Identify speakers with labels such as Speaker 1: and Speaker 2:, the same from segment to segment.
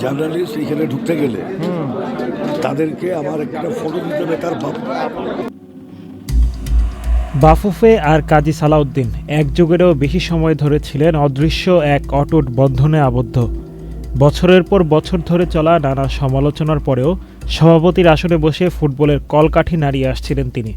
Speaker 1: Journalist এখানে ঢুকতে গেলে তাদেরকে আমার একটা ফটো দিতে হবে তার বাপ।
Speaker 2: বাফুফে আর কাজী সালাউদ্দিন এক যুগেরও বেশি সময় ধরে ছিলেন অদৃশ্য এক অটুট বন্ধনে আবদ্ধ। বছরের পর বছর ধরে চলা নানা সমালোচনার পরেও সভাপতির আসনে বসে ফুটবলের কলকাঠি নাড়িয়ে আসছিলেন তিনি।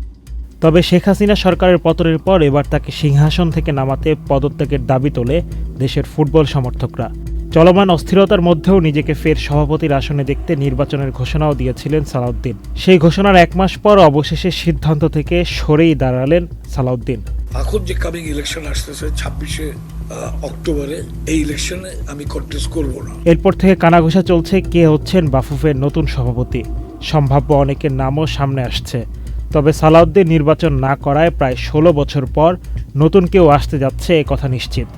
Speaker 2: তবে শেখ হাসিনা সরকারের পতনের পর এবার তাকে সিংহাসন থেকে নামাতে পদত্যাগের দাবি তোলে দেশের ফুটবল সমর্থকরা। চলমান অস্থিরতার মধ্যেও নিজেকে ফের সভাপতির আসনে দেখতে নির্বাচনের ঘোষণাও দিয়েছিলেন সালাউদ্দিন। সেই ঘোষণার এক মাস পর অবশেষে সিদ্ধান্ত থেকে সরেই দাঁড়ালেন সালাউদ্দিন।
Speaker 1: এখন যে কামিং ইলেকশন আসতেছে ছাব্বিশে অক্টোবরে এই ইলেকশনে আমি কন্টেস্ট করব না।
Speaker 2: এরপর থেকে কানাঘোষা চলছে কে হচ্ছেন বাফুফের নতুন সভাপতি। সম্ভাব্য অনেকের নামও সামনে আসছে। তবে সালাউদ্দিন নির্বাচন না করায় প্রায় ষোলো বছর পর নতুন কেউ আসতে যাচ্ছে এ কথা নিশ্চিত।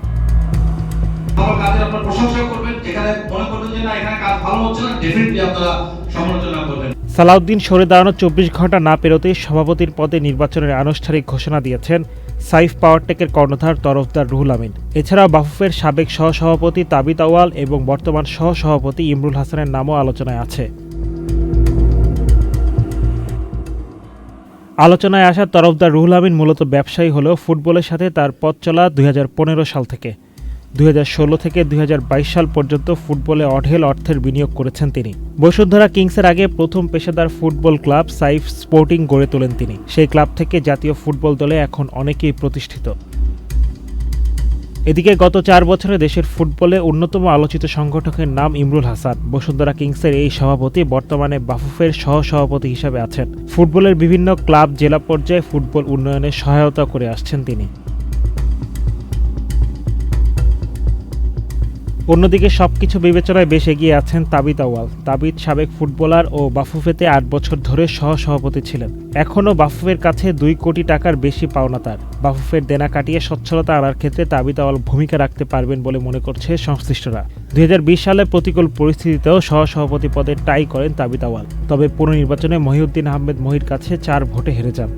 Speaker 3: আমার কাজের আপনার প্রশংসা করবেন। যেখানে মনে করবেন যে না, এখানে কাজ ভালো হচ্ছে না ডেফিনেটলি আপনারা সমালোচনা করবেন।
Speaker 2: সালাউদ্দিন সরে দাঁড়ানো চব্বিশ ঘণ্টা না পেরোতে সভাপতির পদে নির্বাচনের আনুষ্ঠানিক ঘোষণা দিয়েছেন সাইফ পাওয়ারটেকের কর্ণধার তরফদার রুহুল আমিন। এছাড়াও বাফুফের সাবেক সহসভাপতি তাবিত আওয়াল এবং বর্তমান সহসভাপতি ইমরুল হাসানের নামও আলোচনায় আছে। আলোচনায় আসা তরফদার রুহুল আমিন মূলত ব্যবসায়ী হলেও ফুটবলের সাথে তার পথ চলা দুই হাজার পনেরো সাল থেকে। দুই হাজার ষোলো থেকে দুই হাজার বাইশ সাল পর্যন্ত ফুটবলে অঢেল অর্থের বিনিয়োগ করেছেন তিনি। বসুন্ধরা কিংসের আগে প্রথম পেশাদার ফুটবল ক্লাব সাইফ স্পোর্টিং গড়ে তোলেন তিনি। সেই ক্লাব থেকে জাতীয় ফুটবল দলে এখন অনেকেই প্রতিষ্ঠিত। এদিকে গত চার বছরে দেশের ফুটবলে অন্যতম আলোচিত সংগঠকের নাম ইমরুল হাসান। বসুন্ধরা কিংসের এই সভাপতি বর্তমানে বাফুফের সহ সভাপতি হিসাবে আছেন। ফুটবলের বিভিন্ন ক্লাব জেলা পর্যায়ে ফুটবল উন্নয়নে সহায়তা করে আসছেন তিনি। অন্যদিকে সবকিছু বিবেচনায় বেশ এগিয়ে আছেন তাবিত আওয়াল তাবিত সাবেক ফুটবলার ও বাফুফেতে আট বছর ধরে সহ সভাপতি ছিলেন। এখনও বাফুফের কাছে দুই কোটি টাকার বেশি পাওনা তার। বাফুফের দেনা কাটিয়ে সচ্ছলতা আনার ক্ষেত্রে তাবিত আওয়াল ভূমিকা রাখতে পারবেন বলে মনে করছে সংশ্লিষ্টরা। দু হাজার বিশ সালে প্রতিকূল পরিস্থিতিতেও সহ সভাপতি পদে টাই করেন তাবিত আওয়াল তবে পুনর্নির্বাচনে মহিউদ্দিন আহমেদ মহির কাছে চার ভোটে হেরে যান।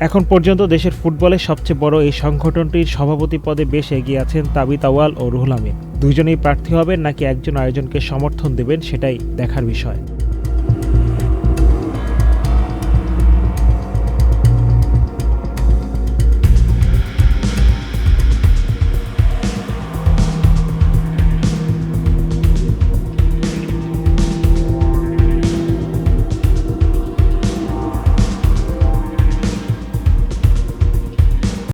Speaker 2: এখন পর্যন্ত দেশের ফুটবলের সবচেয়ে বড় এই সংগঠনটির সভাপতি পদে বেশ এগিয়ে আছেন তাবিত আওয়াল ও রুহুল আমিন। দুজনেই প্রার্থী হবেন নাকি একজন আয়োজনকে সমর্থন দেবেন সেটাই দেখার বিষয়।